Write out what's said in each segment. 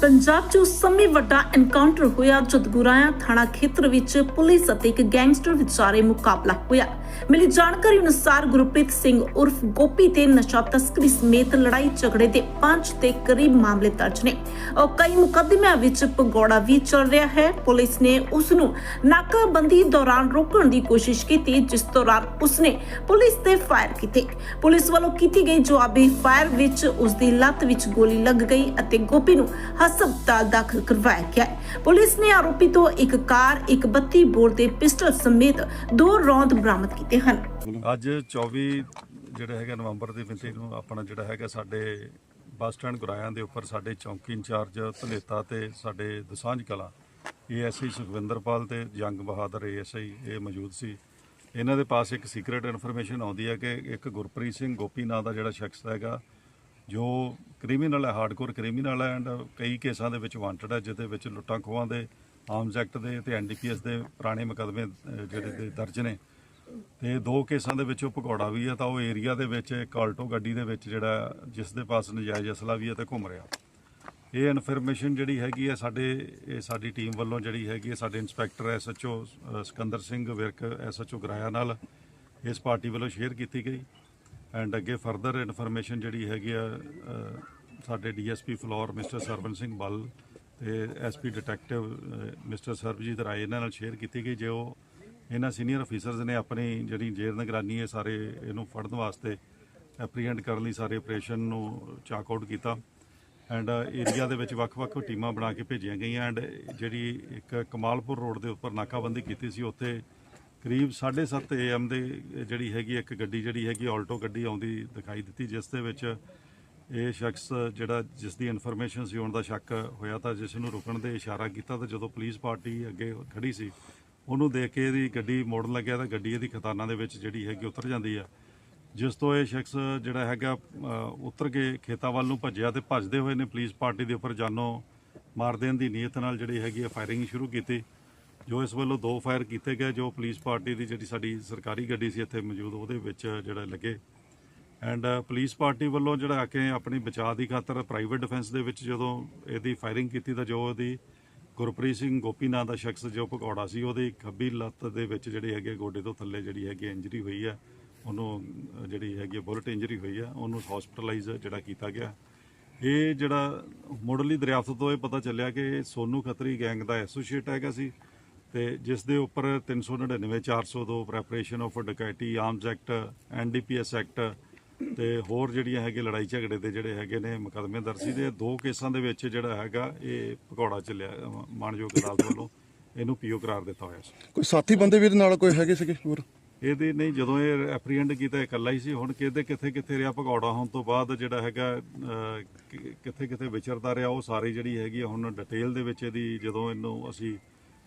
ਪੰਜਾਬ 'ਚ ਉਸ ਸਮੇਂ ਵੱਡਾ ਐਨਕਾਊਂਟਰ ਹੋਇਆ ਜਦ ਗੁਰਾਇਆ ਥਾਣਾ ਖੇਤਰ ਵਿੱਚ ਪੁਲਿਸ ਅਤੇ ਇੱਕ ਗੈਂਗਸਟਰ ਵਿਚਾਰੇ ਮੁਕਾਬਲਾ ਹੋਇਆ। ਮਿਲੀ ਜਾਣਕਾਰੀ ਅਨੁਸਾਰ ਗੁਰਪ੍ਰੀਤ ਸਿੰਘ ਉਰਫ ਗੋਪੀ ਤੇ ਨਸ਼ਾ ਤਸਕਰੀ ਸਮੇਤ ਲੜਾਈ ਝਗੜੇ ਦੇ 5 ਦੇ ਕਰੀਬ ਮਾਮਲੇ ਦਰਜ ਨੇ। ਔਰ ਕਈ ਮੁਕੱਦਮਿਆਂ ਵਿੱਚ ਭਗੌੜਾ ਵੀ ਚੱਲ ਰਿਹਾ ਹੈ। ਪੁਲਿਸ ਨੇ ਉਸ ਨੂੰ ਨਾਕਾਬੰਦੀ ਦੌਰਾਨ ਰੋਕਣ ਦੀ ਕੋਸ਼ਿਸ਼ ਕੀਤੀ, ਜਿਸ ਦੌਰਾਨ ਉਸਨੇ ਪੁਲਿਸ ਤੇ ਫਾਇਰ ਕੀਤੇ। ਪੁਲਿਸ ਵੱਲੋਂ ਕੀਤੀ ਗਈ ਜਵਾਬੀ ਫਾਇਰ ਵਿੱਚ ਉਸ ਦੀ ਲੱਤ ਵਿੱਚ ਗੋਲੀ ਲੱਗ ਗਈ ਅਤੇ ਗੋਪੀ ਨੂੰ ਹਸਪਤਾਲ ਦਾਖਲ ਕਰਵਾਇਆ ਗਿਆ ਹੈ। ਪੁਲਿਸ ਨੇ ਆਰੋਪੀ ਤੋਂ ਇੱਕ ਕਾਰ, ਇੱਕ 32 ਬੋਰ ਦੇ ਪਿਸਟਲ ਸਮੇਤ ਦੋ ਰੌਂਦ ਬਰਾਮਦ ਕੀਤੇ ਹਨ ਅੱਜ 24 ਜਿਹੜਾ ਹੈਗਾ ਨਵੰਬਰ ਦੀ ਮਿਤੀ ਨੂੰ ਆਪਣਾ ਜਿਹੜਾ ਹੈਗਾ ਸਾਡੇ ਬੱਸ ਸਟੈਂਡ ਗੁਰਾਇਆਂ ਦੇ ਉੱਪਰ ਸਾਡੇ ਚੌਂਕੀ ਇੰਚਾਰਜ ਧਲੇਤਾ ਤੇ ਸਾਡੇ ਦਸਾਂਝ ਕਲਾ, ਏਐਸਆਈ ਸੁਖਵਿੰਦਰਪਾਲ ਤੇ ਜੰਗ ਬਹਾਦਰ ਏਐਸਆਈ ਇਹ ਮੌਜੂਦ ਸੀ ਇਹਨਾਂ ਦੇ ਪਾਸ ਇੱਕ ਸੀਕ੍ਰੀਟ ਇਨਫੋਰਮੇਸ਼ਨ ਆਉਂਦੀ ਹੈ ਕਿ ਇੱਕ ਗੁਰਪ੍ਰੀਤ ਸਿੰਘ ਗੋਪੀ ਨਾਂ ਦਾ ਜਿਹੜਾ ਸ਼ਖਸ ਹੈਗਾ ਜੋ ਕ੍ਰਿਮੀਨਲ ਹੈ ਹਾਰਡਕੋਰ ਕ੍ਰਿਮੀਨਲ ਹੈ ਐਂਡ ਕਈ ਕੇਸਾਂ ਦੇ ਵਿੱਚ ਵਾਂਟਡ ਹੈ, ਜਿਹਦੇ ਵਿੱਚ ਲੁੱਟਾਂ ਖੋਹਾਂ ਦੇ ਆਰਮਸ ਐਕਟ ਦੇ ਤੇ ਐਨਡੀਪੀਐਸ ਦੇ ਪੁਰਾਣੇ ਮੁਕੱਦਮੇ ਜਿਹੜੇ ਦੇ ਦਰਜ ਨੇ। ਤੇ ਦੋ ਕੇਸਾਂ ਦੇ ਵਿੱਚ ਉਹ ਭਗੌੜਾ ਵੀ ਹੈ, ਤਾਂ ਉਹ ਏਰੀਆ ਦੇ ਵਿੱਚ, ਇੱਕ ਆਲਟੋ ਗੱਡੀ ਦੇ ਵਿੱਚ ਜਿਹੜਾ ਜਿਸ ਦੇ ਪਾਸ ਨਜਾਇਜ਼ ਅਸਲਾ ਵੀ ਹੈ ਤੇ ਘੁੰਮ ਰਿਹਾ। ਇਹ ਇਨਫੋਰਮੇਸ਼ਨ ਜਿਹੜੀ ਹੈਗੀ ਹੈ ਸਾਡੇ, ਇਹ ਸਾਡੀ ਟੀਮ ਵੱਲੋਂ ਜਿਹੜੀ ਹੈਗੀ ਹੈ, ਸਾਡੇ inspector SHO Sikandar Singh Virk SHO Goraya ਨਾਲ ਇਸ ਪਾਰਟੀ ਵੱਲੋਂ ਸ਼ੇਅਰ ਕੀਤੀ ਗਈ। ਐਂਡ ਅੱਗੇ ਫਰਦਰ ਇਨਫੋਰਮੇਸ਼ਨ ਜਿਹੜੀ ਹੈਗੀ ਆ ਅ, ਸਾਡੇ ਡੀਐਸਪੀ ਫਲੋਰ ਮਿਸਟਰ ਸਰਵਨ ਸਿੰਘ ਬੱਲ ਤੇ SP detective mister Sarabjit Rai ਇਹਨਾਂ ਨਾਲ ਸ਼ੇਅਰ ਕੀਤੀ ਗਈ ਜੇ ਉਹ ਇਹਨਾਂ ਸੀਨੀਅਰ ਅਫੀਸਰਸ ਨੇ ਆਪਣੀ ਜਿਹੜੀ ਜੇਲ੍ਹ ਨਿਗਰਾਨੀ ਹੈ ਸਾਰੇ ਇਹਨੂੰ ਫੜਨ ਵਾਸਤੇ ਐਪਰੀਹੈਂਡ ਕਰਨ ਲਈ ਸਾਰੇ ਆਪਰੇਸ਼ਨ ਨੂੰ ਚਾਕ ਆਊਟ ਕੀਤਾ। ਐਂਡ ਏਰੀਆ ਦੇ ਵਿੱਚ ਵੱਖ-ਵੱਖ ਟੀਮਾਂ ਬਣਾ ਕੇ ਭੇਜੀਆਂ ਗਈਆਂ। ਐਂਡ ਜਿਹੜੀ ਇੱਕ ਕਮਾਲਪੁਰ ਰੋਡ ਦੇ ਉੱਪਰ ਨਾਕਾਬੰਦੀ ਕੀਤੀ ਸੀ ਉੱਥੇ ਕਰੀਬ 7:30 ਏਐਮ ਦੇ ਜਿਹੜੀ ਹੈਗੀ ਇੱਕ ਗੱਡੀ ਜਿਹੜੀ ਹੈਗੀ, ਆਲਟੋ ਗੱਡੀ ਆਉਂਦੀ ਦਿਖਾਈ ਦਿੱਤੀ, ਜਿਸ ਦੇ ਵਿੱਚ ਇਹ ਸ਼ਖਸ ਜਿਹੜਾ ਜਿਸ ਦੀ ਇਨਫੋਰਮੇਸ਼ਨ ਸੀ ਉਹਨਾਂ ਦਾ ਸ਼ੱਕ ਹੋਇਆ ਤਾਂ ਜਿਸ ਨੂੰ ਰੁਕਣ ਦੇ ਇਸ਼ਾਰਾ ਕੀਤਾ ਤਾਂ ਜਦੋਂ ਪੁਲਿਸ ਪਾਰਟੀ ਅੱਗੇ ਖੜੀ ਸੀ, ਉਹਨੂੰ ਦੇਖ ਕੇ ਇਹਦੀ ਗੱਡੀ ਮੋੜਨ ਲੱਗਿਆ ਤਾਂ ਗੱਡੀ ਇਹਦੀ ਖਤਾਨਾਂ ਦੇ ਵਿੱਚ ਜਿਹੜੀ ਹੈਗੀ ਉਤਰ ਜਾਂਦੀ ਆ। ਜਿਸ ਤੋਂ ਇਹ ਸ਼ਖਸ ਜਿਹੜਾ ਹੈਗਾ ਉਤਰ ਕੇ ਖੇਤਾਂ ਵੱਲ ਨੂੰ ਭੱਜਿਆ ਤੇ ਭੱਜਦੇ ਹੋਏ ਨੇ ਪੁਲਿਸ ਪਾਰਟੀ ਦੇ ਉੱਪਰ ਜਾਨੋਂ ਮਾਰ ਦੇਣ ਦੀ ਨੀਅਤ ਨਾਲ ਜਿਹੜੀ ਹੈਗੀ ਆ ਫਾਇਰਿੰਗ ਸ਼ੁਰੂ ਕੀਤੀ। ਜੋ ਇਸ ਵੱਲੋਂ ਦੋ ਫਾਇਰ ਕੀਤੇ ਗਏ, ਜੋ ਪੁਲਿਸ ਪਾਰਟੀ ਦੀ ਜਿਹੜੀ ਸਾਡੀ ਸਰਕਾਰੀ ਗੱਡੀ ਸੀ ਇੱਥੇ ਮੌਜੂਦ, ਉਹਦੇ ਵਿੱਚ ਜਿਹੜਾ ਲੱਗੇ। ਐਂਡ ਪੁਲਿਸ ਪਾਰਟੀ ਵੱਲੋਂ ਜਿਹੜਾ ਆ ਕੇ ਆਪਣੀ ਬਚਾਅ ਦੀ ਖਾਤਰ ਪ੍ਰਾਈਵੇਟ ਡਿਫੈਂਸ ਦੇ ਵਿੱਚ ਜਦੋਂ ਇਹਦੀ ਫਾਇਰਿੰਗ ਕੀਤੀ ਤਾਂ ਜੋ ਉਹਦੀ ਗੁਰਪ੍ਰੀਤ ਸਿੰਘ ਗੋਪੀ ਨਾਂ ਦਾ ਸ਼ਖਸ ਜੋ ਭਗੌੜਾ ਸੀ, ਉਹਦੀ ਖੱਬੀ ਲੱਤ ਦੇ ਵਿੱਚ ਜਿਹੜੇ ਹੈਗੇ ਗੋਡੇ ਤੋਂ ਥੱਲੇ ਜਿਹੜੀ ਹੈਗੀ ਇੰਜਰੀ ਹੋਈ ਹੈ ਉਹਨੂੰ ਜਿਹੜੀ ਹੈਗੀ ਬੁਲਟ ਇੰਜਰੀ ਹੋਈ ਹੈ ਉਹਨੂੰ ਹਸਪੀਟਲਾਈਜ਼ ਜਿਹੜਾ ਕੀਤਾ ਗਿਆ। ਇਹ ਜਿਹੜਾ ਮੁੱਢਲੀ ਦਰਿਆਫਤ ਤੋਂ ਇਹ ਪਤਾ ਚੱਲਿਆ ਕਿ ਇਹ ਸੋਨੂ ਖੱਤਰੀ ਗੈਂਗ ਦਾ ਐਸੋਸੀਏਟ ਹੈਗਾ ਸੀ। ਤੇ ਜਿਸ ਦੇ ਉੱਪਰ 399 402 preparation of ਡਕੈਟੀ arms act NDPS act ਤੇ ਹੋਰ ਜਿਹੜੀਆਂ ਹੈਗੇ ਲੜਾਈ ਝਗੜੇ ਦੇ ਜਿਹੜੇ ਹੈਗੇ ਨੇ ਮੁਕੱਦਮੇ ਦਰਜ ਸੀ ਤੇ ਦੋ ਕੇਸਾਂ ਦੇ ਵਿੱਚ ਜਿਹੜਾ ਹੈਗਾ ਇਹ ਭਗੌੜਾ ਚੱਲਿਆ ਅਹ ਮਾਣਯੋਗ ਅਦਾਲਤ ਵੱਲੋਂ ਇਹਨੂੰ ਪੀਓ ਕਰਾਰ ਦਿੱਤਾ ਹੋਇਆ ਸੀ। ਕੋਈ ਸਾਥੀ ਬੰਦੇ ਵੀ ਇਹਦੇ ਨਾਲ ਕੋਈ ਹੈਗੇ ਸੀਗੇ ਹੋਰ? ਇਹਦੇ ਨਹੀਂ ਜਦੋਂ ਇਹ ਐਪਰੀਹੈਂਡ ਕੀਤਾ ਇਕੱਲਾ ਹੀ ਸੀ। ਹੁਣ ਕਿਹਦੇ ਕਿੱਥੇ ਕਿੱਥੇ ਰਿਹਾ ਭਗੌੜਾ? ਹੋਣ ਤੋਂ ਬਾਅਦ ਜਿਹੜਾ ਹੈਗਾ ਕਿੱਥੇ ਕਿੱਥੇ ਵਿਚਰਦਾ ਰਿਹਾ ਉਹ ਸਾਰੀ ਜਿਹੜੀ ਹੈਗੀ ਹੁਣ ਡਿਟੇਲ ਦੇ ਵਿੱਚ ਇਹਦੀ ਜਦੋਂ ਇਹਨੂੰ ਅਸੀਂ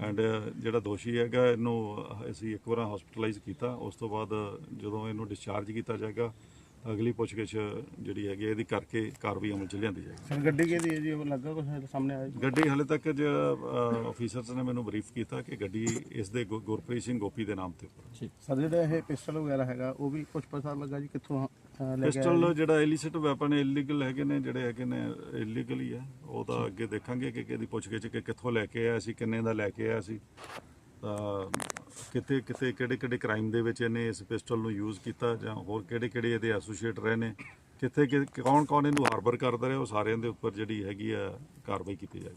ਐਂਡ ਜਿਹੜਾ ਦੋਸ਼ੀ ਹੈਗਾ ਇਹਨੂੰ ਅਸੀਂ ਇੱਕ ਵਾਰ ਹਸਪੀਟਲਾਈਜ਼ ਕੀਤਾ। ਉਸ ਤੋਂ ਬਾਅਦ ਜਦੋਂ ਇਹਨੂੰ ਡਿਸਚਾਰਜ ਕੀਤਾ ਜਾਏਗਾ ਅਗਲੀ ਪੁੱਛਗਿੱਛ ਜਿਹੜੀ ਹੈਗੀ ਹੈ ਇਹਦੀ ਕਰਕੇ ਕਾਰਵਾਈ ਅਮਲ ਚ ਲਿਆਂਦੀ ਜਾਏਗੀ। ਸਰ ਗੱਡੀ ਕਿਹਦੀ ਹੈ ਜੀ? ਉਹ ਲੱਗਾ ਕੁਛ ਸਾਹਮਣੇ ਆਇਆ ਜੀ? ਗੱਡੀ ਹਲੇ ਤੱਕ ਆਫੀਸਰਸ ਨੇ ਮੈਨੂੰ ਬਰੀਫ ਕੀਤਾ ਕਿ ਗੱਡੀ ਇਸ ਦੇ ਗੁ- ਗੁਰਪ੍ਰੀਤ ਸਿੰਘ ਗੋਪੀ ਦੇ ਨਾਮ ਤੇ ਉੱਪਰ। ਸਰ ਜਿਹੜਾ ਇਹ ਪਿਸਟਲ ਵਗੈਰਾ ਹੈਗਾ ਉਹ ਵੀ ਕੁਝ ਪਤਾ ਲੱਗਾ ਜੀ ਕਿੱਥੋਂ ਲੈ ਕੇ ਪਿਸਟਲ ਜਿਹੜਾ ਇਲਿਸਿਟ ਵੈਪਨ ਇਲੀਗਲ ਹੈਗੇ ਨੇ ਜਿਹੜੇ ਹੈਗੇ ਨੇ ਇਲੀਗਲ ਹੀ ਹੈ ਉਹ ਤਾਂ ਅੱਗੇ ਦੇਖਾਂਗੇ ਕਿ ਕਿਹਦੀ ਪੁੱਛਗਿੱਛ ਕਿ ਕਿੱਥੋਂ ਲੈ ਕੇ ਆਇਆ ਸੀ ਕਿੰਨੇ ਦਾ ਲੈ ਕੇ ਆਇਆ ਸੀ। ਤਾਂ ਕਿਤੇ ਕਿਤੇ ਕਿਹੜੇ ਕਿਹੜੇ ਕ੍ਰਾਈਮ ਦੇ ਵਿੱਚ ਇਹਨੇ ਇਸ ਪਿਸਟਲ ਨੂੰ ਯੂਜ਼ ਕੀਤਾ ਜਾਂ ਹੋਰ ਕਿਹੜੇ ਕਿਹੜੇ ਇਹਦੇ ਐਸੋਸੀਏਟ ਰਹੇ ਨੇ। ਕਿੱਥੇ ਕਿ ਕੌਣ ਕੌਣ ਇਹਨੂੰ ਹਾਰਬਰ ਕਰਦਾ ਰਿਹਾ ਉਹ ਸਾਰਿਆਂ ਦੇ ਉੱਪਰ ਜਿਹੜੀ ਹੈਗੀ ਆ ਕਾਰਵਾਈ ਕੀਤੀ ਜਾਏਗੀ।